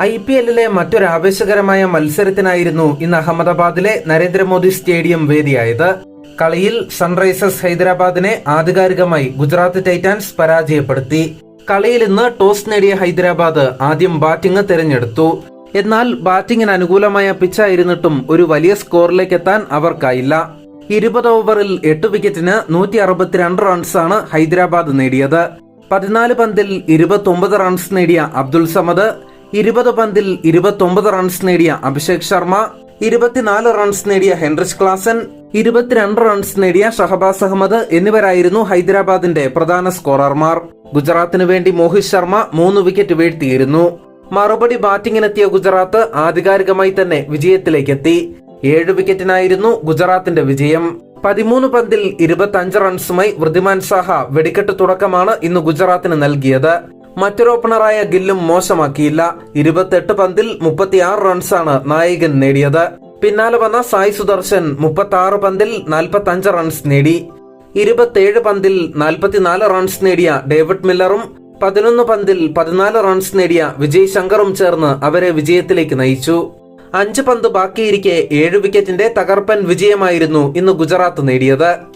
I P എല്ലിലെ മറ്റൊരു ആവേശകരമായ മത്സരത്തിനായിരുന്നു ഇന്ന് അഹമ്മദാബാദിലെ നരേന്ദ്രമോദി സ്റ്റേഡിയം വേദിയായത്. കളിയിൽ സൺറൈസേഴ്സ് ഹൈദരാബാദിനെ ആധികാരികമായി ഗുജറാത്ത് ടൈറ്റാൻസ് പരാജയപ്പെടുത്തി. കളിയിൽ ഇന്ന് ടോസ് നേടിയ ഹൈദരാബാദ് ആദ്യം ബാറ്റിംഗ് തിരഞ്ഞെടുത്തു. എന്നാൽ ബാറ്റിംഗിന് അനുകൂലമായ പിച്ചായിരുന്നിട്ടും ഒരു വലിയ സ്കോറിലേക്ക് എത്താൻ അവർക്കായില്ല. ഇരുപത് ഓവറിൽ എട്ട് വിക്കറ്റിന് നൂറ്റി അറുപത്തിരണ്ട് റൺസാണ് ഹൈദരാബാദ് നേടിയത്. പതിനാല് പന്തിൽ ഇരുപത്തൊമ്പത് റൺസ് നേടിയ അബ്ദുൾ സമദ് ഇരുപത് പന്തിൽ ഇരുപത്തൊമ്പത് റൺസ് നേടിയ അഭിഷേക് ശർമ്മ ഇരുപത്തിനാല് റൺസ് നേടിയ ഹെൻറിച്ച് ക്ലാസൻ ഇരുപത്തിരണ്ട് റൺസ് നേടിയ ഷഹബാസ് അഹമ്മദ് എന്നിവരായിരുന്നു ഹൈദരാബാദിന്റെ പ്രധാന സ്കോറർമാർ. ഗുജറാത്തിനു വേണ്ടി മോഹിത് ശർമ്മ മൂന്ന് വിക്കറ്റ് വീഴ്ത്തിയിരുന്നു. മറുപടി ബാറ്റിംഗിനെത്തിയ ഗുജറാത്ത് ആധികാരികമായി തന്നെ വിജയത്തിലേക്കെത്തി. ഏഴ് വിക്കറ്റിനായിരുന്നു ഗുജറാത്തിന്റെ വിജയം. പതിമൂന്ന് പന്തിൽ ഇരുപത്തി റൺസുമായി വൃദ്ധിമാൻ സാഹ വെടിക്കെട്ട് തുടക്കമാണ് ഇന്ന് ഗുജറാത്തിന് നൽകിയത്. മറ്റൊരു ഓപ്പണറായ ഗില്ലും മോശമാക്കിയില്ല. ഇരുപത്തെട്ട് പന്തിൽ മുപ്പത്തിയാറ് റൺസാണ് നായകൻ നേടിയത്. പിന്നാലെ വന്ന സായ് സുദർശൻ മുപ്പത്തി ആറ് പന്തിൽ നാൽപ്പത്തി അഞ്ച് റൺസ് നേടി. ഇരുപത്തിയേഴ് പന്തിൽ നാൽപ്പത്തിനാല് റൺസ് നേടിയ ഡേവിഡ് മില്ലറും പതിനൊന്ന് പന്തിൽ പതിനാല് റൺസ് നേടിയ വിജയ് ശങ്കറും ചേർന്ന് അവരെ വിജയത്തിലേക്ക് നയിച്ചു. അഞ്ച് പന്ത് ബാക്കിയിരിക്കെ ഏഴ് വിക്കറ്റിന്റെ തകർപ്പൻ വിജയമായിരുന്നു ഇന്ന് ഗുജറാത്ത് നേടിയത്.